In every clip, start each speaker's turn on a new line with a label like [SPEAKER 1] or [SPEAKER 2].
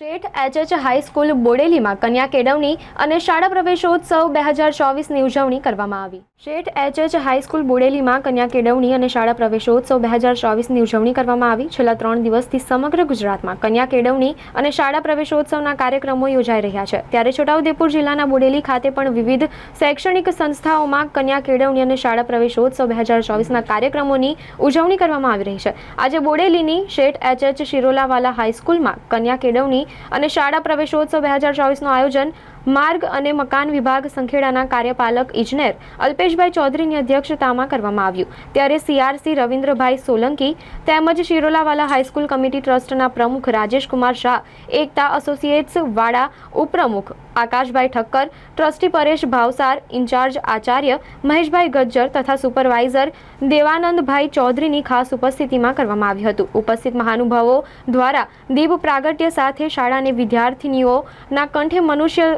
[SPEAKER 1] શેઠ HH high school બોડેલીમાં કન્યા કેળવણી અને શાળા પ્રવેશોત્સવ બે હજાર ચોવીસની ઉજવણી કરવામાં આવી. શેઠ એચએચ હાઈસ્કૂલ બોડેલીમાં કન્યા કેળવણી અને શાળા પ્રવેશોત્સવ બે હજાર ચોવીસની ઉજવણી કરવામાં આવી. છેલ્લા ત્રણ દિવસથી સમગ્ર ગુજરાતમાં કન્યા કેળવણી અને શાળા પ્રવેશોત્સવના કાર્યક્રમો યોજાઈ રહ્યા છે. ત્યારે છોટાઉદેપુર જિલ્લાના બોડેલી ખાતે પણ વિવિધ શૈક્ષણિક સંસ્થાઓમાં કન્યા કેળવણી અને શાળા પ્રવેશોત્સવ બે હજાર ચોવીસના કાર્યક્રમોની ઉજવણી કરવામાં આવી રહી છે. આજે બોડેલીની શેઠ એચએચ શિરોલાવાલા હાઈસ્કૂલમાં કન્યા કેળવણી અને શાળા પ્રવેશોત્સવ બે હજાર ચોવીસનું આયોજન માર્ગ અને મકાન વિભાગ સંખેડાના કાર્યપાલક ઇજનેર અલ્પેશભાઈ ચૌધરીની અધ્યક્ષતામાં કરવામાં આવ્યું. ત્યારે સીઆરસી રવિન્દ્રભાઈ સોલંકી તેમજ શિરોલાવાલા હાઈસ્કૂલ કમિટી ટ્રસ્ટના પ્રમુખ રાજેશકુમાર શાહ, એકતા એસોસિએટ્સ વાડા ઉપપ્રમુખ આકાશભાઈ ઠક્કર, ટ્રસ્ટી પરેશ ભાવસાર, ઇન્ચાર્જ આચાર્ય મહેશભાઈ ગજ્જર તથા સુપરવાઇઝર દેવાનંદભાઈ ચૌધરીની ખાસ ઉપસ્થિતિમાં કરવામાં આવ્યું હતું. ઉપસ્થિત મહાનુભાવો દ્વારા દીપ પ્રાગટ્ય સાથે શાળાની વિદ્યાર્થીનીઓના કંઠે મનુષ્ય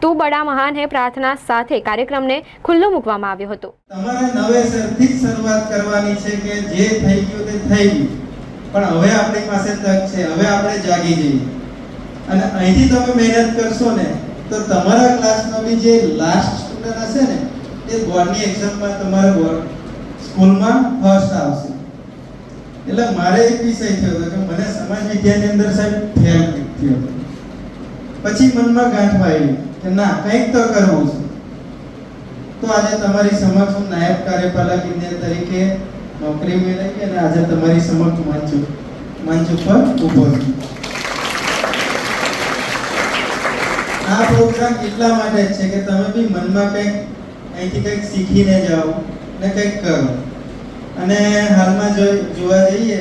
[SPEAKER 1] તું બડા મહાન હે પ્રાર્થના સાથે કાર્યક્રમને ખુલ્લો મૂકવામાં આવ્યો હતો.
[SPEAKER 2] તમારે નવેસરથી શરૂઆત કરવાની છે કે જે થઈ ગયું તે થઈ ગયું. પણ હવે આપણી પાસે તક છે, હવે આપણે જાગી જઈએ. અને અહીંથી તમે મહેનત કરશો ને, તો તમારા ક્લાસનો બી જે લાસ્ટ સ્ટુડન્ટ હશે ને, એ બોર્ડની એક્ઝામમાં તમારા બોર્ડ સ્કૂલમાં ફર્સ્ટ આવશે. એટલે મારે એક વિષય થયો હતો કે મને સમાજ વિદ્યાની અંદર સાહેબ ફેલ થયો પછી મનમાં ગાંઠ વાળી કે ના, કંઈક તો કરવું છે. તો આજે તમારી સમક્ષ હું નાયબ કાર્યપાલક ઇજનેર તરીકે નોકરી મેળવી અને આજે તમારી સમક્ષ મંચ મંચ ઉપર ઊભો છું. આ પ્રોગ્રામ એટલા માટે છે કે તમે બી મનમાં કંઈક અહીંથી કંઈક શીખીને જાઓ ને કંઈક કરો. અને હાલમાં જો જોવા જઈએ